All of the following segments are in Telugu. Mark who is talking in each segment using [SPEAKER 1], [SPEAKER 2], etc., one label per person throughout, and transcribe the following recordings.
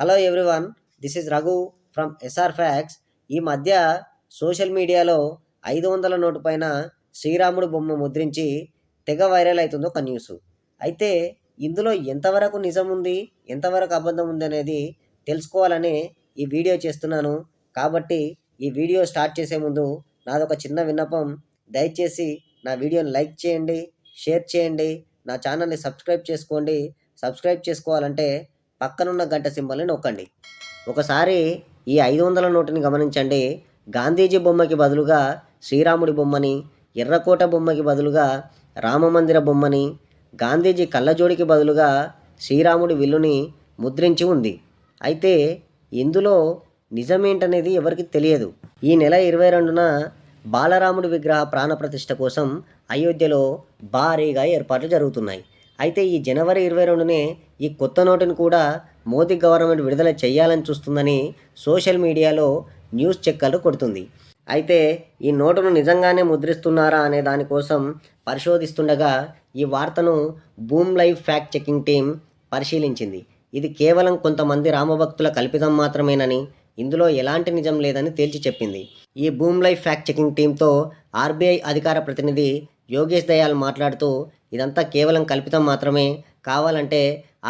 [SPEAKER 1] Hello everyone this is Raghu from S R facts ఈ మధ్య సోషల్ మీడియాలో ఐదు వందల నోటు పైన శ్రీరాముడు బొమ్మ ముద్రించి తెగ వైరల్ అవుతుంది ఒక న్యూస్ అయితే ఇందులో ఎంతవరకు నిజం ఉంది ఎంతవరకు అబద్ధం ఉంది అనేది తెలుసుకోవాలని ఈ వీడియో చేస్తున్నాను. కాబట్టి ఈ వీడియో స్టార్ట్ చేసే ముందు నాదొక చిన్న విన్నపం. దయచేసి నా వీడియోని లైక్ చేయండి షేర్ చేయండి నా ఛానల్ని సబ్స్క్రైబ్ చేసుకోండి. సబ్స్క్రైబ్ చేసుకోవాలంటే పక్కనున్న గంట సింబల్ని నొక్కండి. ఒకసారి ఈ ఐదు వందల నోటుని గమనించండి. గాంధీజీ బొమ్మకి బదులుగా శ్రీరాముడి బొమ్మని ఎర్రకోట బొమ్మకి బదులుగా రామమందిర బొమ్మని గాంధీజీ కళ్ళజోడికి బదులుగా శ్రీరాముడి విల్లుని ముద్రించి ఉంది. అయితే ఇందులో నిజమేంటనేది ఎవరికి తెలియదు. ఈ నెల ఇరవై రెండున బాలరాముడి విగ్రహ ప్రాణప్రతిష్ఠ కోసం అయోధ్యలో భారీగా ఏర్పాట్లు జరుగుతున్నాయి. అయితే ఈ జనవరి ఇరవై రెండునే ఈ కొత్త నోటును కూడా మోదీ గవర్నమెంట్ విడుదల చేయాలని చూస్తుందని సోషల్ మీడియాలో న్యూస్ చెక్కలు కొడుతుంది. అయితే ఈ నోటును నిజంగానే ముద్రిస్తున్నారా అనే దానికోసం పరిశోధిస్తుండగా ఈ వార్తను Boom live fact checking team పరిశీలించింది. ఇది కేవలం కొంతమంది రామభక్తుల కల్పితం మాత్రమేనని ఇందులో ఎలాంటి నిజం లేదని తేల్చి చెప్పింది. ఈ బూమ్ లైఫ్ ఫ్యాక్ట్ చెకింగ్ టీంతో ఆర్బీఐ అధికార ప్రతినిధి యోగేష్ దయాల్ మాట్లాడుతూ ఇదంతా కేవలం కల్పితం మాత్రమే. కావాలంటే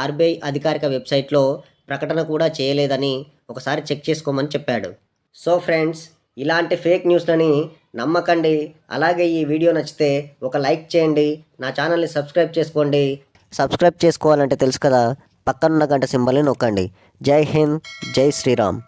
[SPEAKER 1] ఆర్బీఐ అధికారిక వెబ్సైట్లో ప్రకటన కూడా చేయలేదని ఒకసారి చెక్ చేసుకోమని చెప్పాడు. సో ఫ్రెండ్స్ ఇలాంటి ఫేక్ న్యూస్లని నమ్మకండి. అలాగే ఈ వీడియో నచ్చితే ఒక లైక్ చేయండి. నా ఛానల్ని సబ్స్క్రైబ్ చేసుకోండి. సబ్స్క్రైబ్ చేసుకోవాలంటే తెలుసు కదా పక్కనున్న గంట సింబల్ని నొక్కండి. జై హింద్ జై శ్రీరామ్.